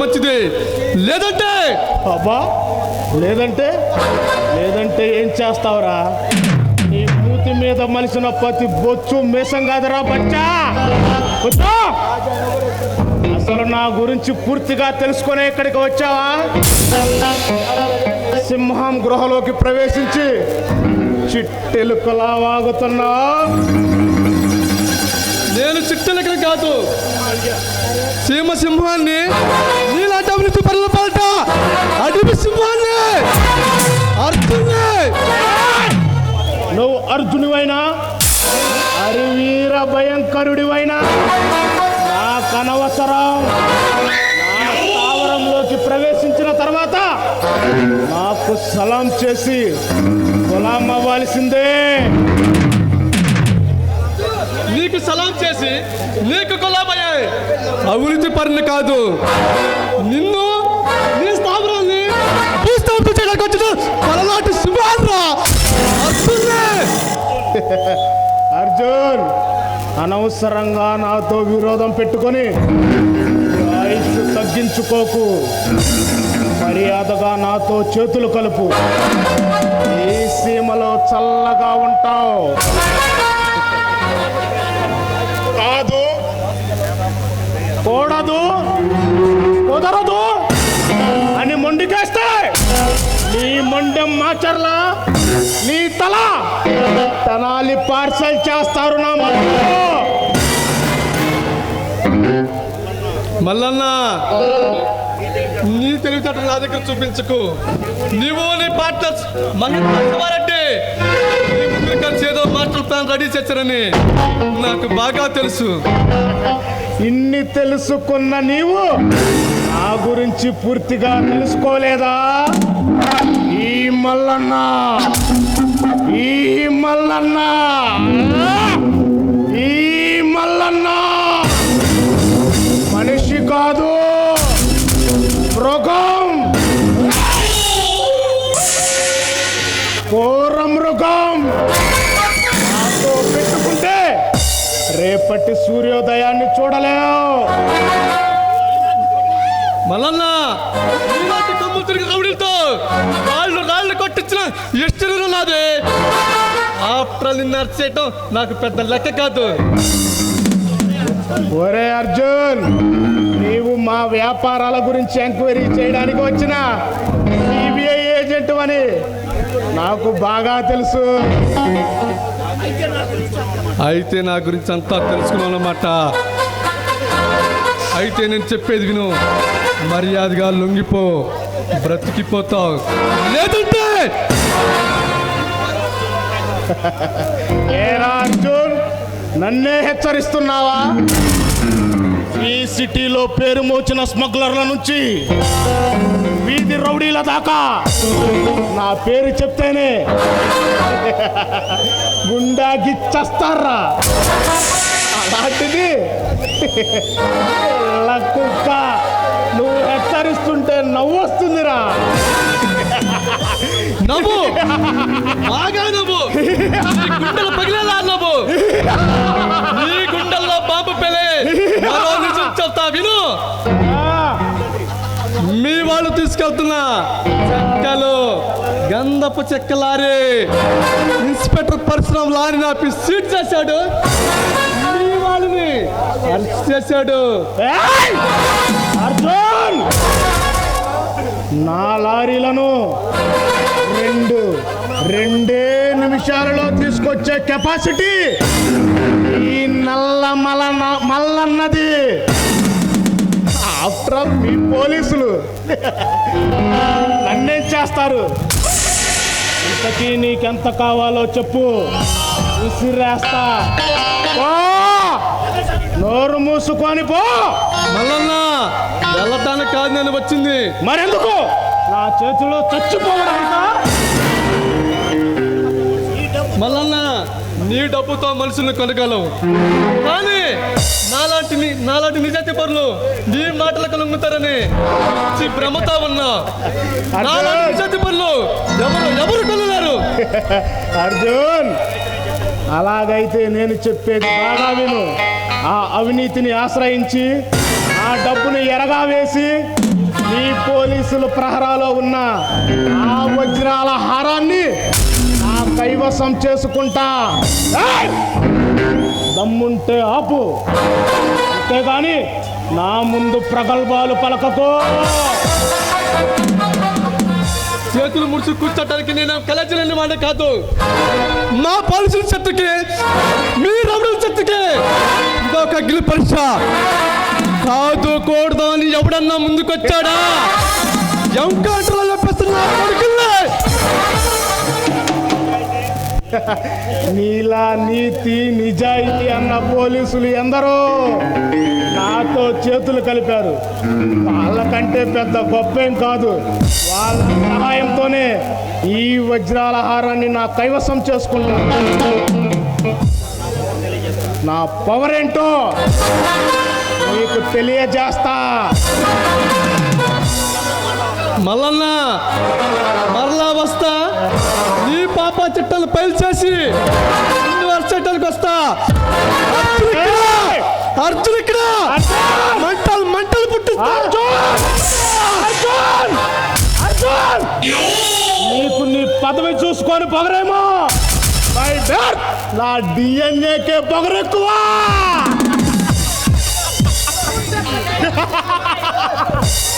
మంచిది. లేదంటే అబ్బా లేదంటే లేదంటే ఏం చేస్తావురా? నీ మూతి మీద మలిసిన ప్రతి బొచ్చు మేసం కాదురా బచ్చా! అసలు నా గురించి పూర్తిగా తెలుసుకునే ఇక్కడికి వచ్చావా? సింహం గృహలోకి ప్రవేశించి చిట్టెలుకలా వాగుతున్నావు. నేను చిట్టలకి కాదు. సీమ సింహాన్ని నీలాంటి అభివృద్ధి పనుల పాట. అడవి సింహాన్ని అర్థంగా నువ్వు అర్జునువైనా హరివీర భయంకరుడివైనా నాకు అనవసరం నా స్థావరంలోకి ప్రవేశించిన తర్వాత నాకు సలాం చేసి గులాం అవ్వాల్సిందే. నీకు సలాం చేసి నీకు గులాబయ్యాయి అవినీతి పనులు కాదు. నిన్ను నీ స్థావరాన్ని భూస్థాపన చేయడానికి వచ్చిన పలనాటి అర్జున్! అనవసరంగా నాతో విరోధం పెట్టుకొని ఆయుష్ తగ్గించుకోకు. మర్యాదగా నాతో చేతులు కలుపు. ఈ సీమలో చల్లగా ఉంటావు. మొండెం మాచర్లా నీ తల తనాలి పార్సల్ చేస్తారు నా. మల్లన్న. నీ తెలివితేటలు నా దగ్గర చూపించకు. నీవు నీ పార్ట్నర్స్ నీ ముగ్గురు కలిసి ఏదో మాస్టర్ ప్లాన్ రెడీ చేశారని నాకు బాగా తెలుసు. ఇన్ని తెలుసుకున్న నీవు నా గురించి పూర్తిగా తెలుసుకోలేదా? మల్లన్న. ఈ మల్లన్న. ఈ మల్లన్న. మనిషి కాదు. మృగం. కోర మృగం. పెట్టుకుంటే రేపటి సూర్యోదయాన్ని చూడలేవు. మల్లన్న ఇలాంటి కమ్ము తిరిగి రౌడీలతో రాళ్ళు ఆఫ్టర్ నిన్ను అరెస్ట్ చేయటం నాకు పెద్ద లెక్క కాదు. ఒరే అర్జున్ నీవు మా వ్యాపారాల గురించి ఎంక్వైరీ చేయడానికి వచ్చిన సిబిఐ ఏజెంట్ అని నాకు బాగా తెలుసు. అయితే నా గురించి అంతా తెలుసుకున్నాను అన్నమాట అయితే నేను చెప్పేది విను. మర్యాదగా లొంగిపో. బ్రతికిపోతావు. లేదంటే అర్జున్ నన్నే హెచ్చరిస్తున్నావా? ఈ సిటీలో పేరు మోచిన స్మగ్లర్ల నుంచి వీధి రౌడీల దాకా నా పేరు చెప్తేనే గుండా గిచ్చస్తారా? అలాంటిది. కుక్క నువ్వు హెచ్చరిస్తుంటే నవ్వు వస్తుందిరా. నవ్వు. బాగా నవ్వు. నీ గుండెలు పగిలేలా నవ్వు? నీ గుండెల్లో బాంబు పెలే. మరో నిజం చెప్తా విను. మీ వాళ్ళు తీసుకెళ్తున్నా చెక్కలు గంధపు చెక్క లారీ. ఇన్స్పెక్టర్ పరశురాం లారీ నాపి సీట్ చేశాడు. మీ వాళ్ళని అరెస్ట్ చేశాడు. నా లారీలను రెండు రెండే నిమిషాలలో తీసుకొచ్చే కెపాసిటీ ఈ నల్ల మల మల్లన్నది. ఆఫ్టర్ ఆల్ మీ పోలీసులు. నన్నేం చేస్తారు? ఇంతకీ నీకెంత కావాలో చెప్పు. విసిరేస్తా నోరు మూసుకొని పో. మల్లన్న వెళ్ళటానికి కాదు నేను వచ్చింది. మరెందుకు? నా చేతిలో చచ్చిపోవడానికా మల్లన్న నీ డబ్బుతో మనుషుల్ని కొనగలవు కానీ నాలాంటి నాలాంటి నిజాతి పరులు నీ మాటలకు లొంగుతారని పిచ్చి భ్రమతో ఉన్నా. నాలాంటి నిజాతి పరులు ఎవరు ఎవరు కొనలేరు? అర్జున్! అలాగైతే నేను చెప్పేది బాగా విను. ఆ అవినీతిని ఆశ్రయించి ఆ డబ్బుని ఎరగా వేసి ఈ పోలీసుల ప్రహరాలో ఉన్న ఆ వజ్రాల హారాన్ని నా కైవసం చేసుకుంటా. దమ్ముంటే ఆపు. అంతేగాని నా ముందు ప్రగల్భాలు పలకకో. చేతులు ముడుచు కూర్చోటానికి నేను కలచలేని వాడే కాదు. మా పోలీసుల చెట్టుకి చెట్టుకి ఇదొక పరీక్ష. కాదు కూడదు అని ఎవడన్నా ముందుకొచ్చాడా? ఎంకౌంటర్లో చెప్పేస్తున్నా నీలా నీతి నిజాయితీ అన్న పోలీసులు ఎందరో నాతో చేతులు కలిపారు. వాళ్ళకంటే పెద్ద గొప్పేం కాదు. వాళ్ళ సహాయంతోనే ఈ వజ్రాల హారాన్ని నా కైవసం చేసుకున్నాను. నా పవర్ ఏంటో నీకు తెలియజేస్తా. మల్లన్న మరలా వస్తా. నీ పాప చిట్టలు పైలు చేసి యూనివర్సిటీలకు వస్తా. అర్జున్! ఇక్కడ! మంటలు మంటలు పుట్టిస్తా! నీకు నీ పదవి చూసుకొని పొగరేమో బై ला डीएनए के बगरे कुआ!